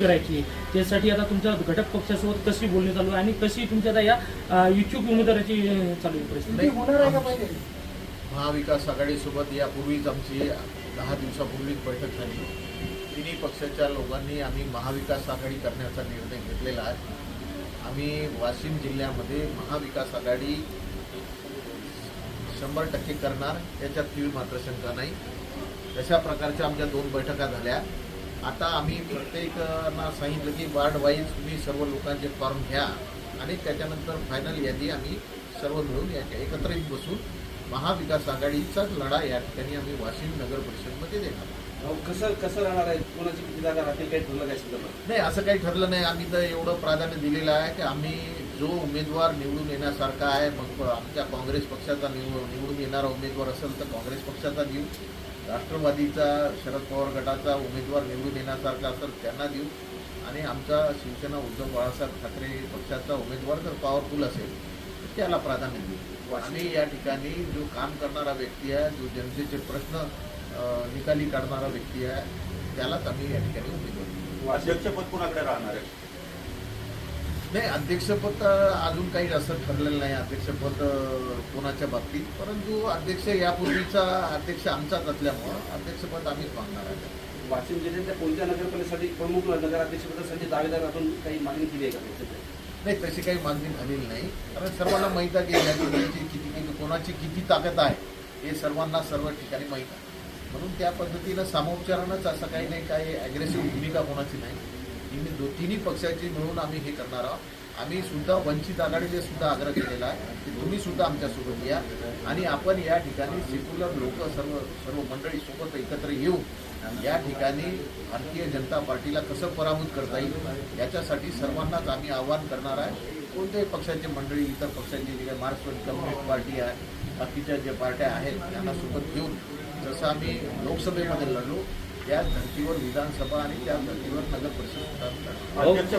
करायची. त्यासाठी आता तुमच्या घटक पक्षासोबत कशी बोलणी चालू आहे आणि कशी तुमच्या आता या इच्छुक उमेदवाराची चालू आहे परिस्थिती? होणार आहे का पहिले? महाविकास आघाडीसोबत यापूर्वीच आमची दहा दिवसापूर्वीच बैठक झाली. तिन्ही पक्षाच्या लोकांनी आम्ही महाविकास आघाडी करण्याचा निर्णय घेतलेला आहे. आम्ही वाशिम जिल्ह्यामध्ये महाविकास आघाडी शंभर टक्के करणार याच्यात तीळ मात्र शंका नाही. तशा प्रकारच्या आमच्या दोन बैठका झाल्या. आता आम्ही प्रत्येकांना सांगितलं की वार्ड वाईज तुम्ही सर्व लोकांचे फॉर्म घ्या आणि त्याच्यानंतर फायनल यादी आम्ही सर्व मिळून या एकत्रित बसून महाविकास आघाडीचाच लढा या ठिकाणी आम्ही वाशिम नगर परिषदमध्ये देणार कसं कसं राहणार आहे? कोणाची किती जागा राहतील? काही ठरलं काय संदर्भात नाही असं काही ठरलं नाही. आम्ही तर एवढं प्राधान्य दिलेलं आहे की आम्ही जो उमेदवार निवडून येण्यासारखा आहे मग आमच्या काँग्रेस पक्षाचा निव निवडून येणारा उमेदवार असेल तर काँग्रेस पक्षाचा देऊ. राष्ट्रवादीचा शरद पवार गटाचा उमेदवार निवडून येण्यासारखा असेल त्यांना देऊ. आणि आमचा शिवसेना उद्धव बाळासाहेब ठाकरे पक्षाचा उमेदवार जर पॉवरफुल असेल तर त्याला प्राधान्य देऊ. आणि या ठिकाणी जो काम करणारा व्यक्ती आहे जो जनतेचे प्रश्न निकाली काढणारा व्यक्ती आहे. त्यालाच आम्ही या ठिकाणी उमेदवार अध्यक्षपद कोणाकडे राहणार आहे? नाही अध्यक्षपद तर अजून काही असं ठरलेलं नाही. अध्यक्षपद कोणाच्या बाबतीत. परंतु अध्यक्ष यापूर्वीचा अध्यक्ष आमचाच असल्यामुळं अध्यक्षपद आम्हीच मागणार आहे. वाशिम जिल्ह्यातल्या कोणत्या नगरपालिकेसाठी प्रमुख नगराध्यक्षपदासाठी दावेदार आपण काही मागणी केली आहे का त्याच्यात? नाही तशी काही मागणी झालेली नाही. कारण सर्वांना माहीत आहे की या किती किती कोणाची किती ताकद आहे हे सर्वांना सर्व ठिकाणी माहीत आहे. म्हणून त्या पद्धतीनं सामोपचारानंच असं काही नाही काही ॲग्रेसिव्ह भूमिका कोणाची नाही. तिन्ही दो तिन्ही पक्षाची मिळून आम्ही हे करणार आहोत. आम्ही सुद्धा वंचित आघाडीने सुद्धा आग्रह केलेला आहे की तुम्ही सुद्धा आमच्यासोबत या आणि आपण या ठिकाणी सेक्युलर लोक सर्व सर्व मंडळी सोबत एकत्र येऊन या ठिकाणी भारतीय जनता पार्टीला कसं पराभूत करता येईल याच्यासाठी सर्वांनाच आम्ही आवाहन करणार आहे. कोणत्याही पक्षाचे मंडळी इतर पक्षांची जी काही मार्क्सवादी कम्युनिस्ट पार्टी आहे बाकीच्या ज्या पार्ट्या आहेत त्यांना सोबत घेऊन जसं आम्ही लोकसभेमध्ये लढलो त्या धर्तीवर विधानसभा आणि त्या धर्तीवर नगर परिषद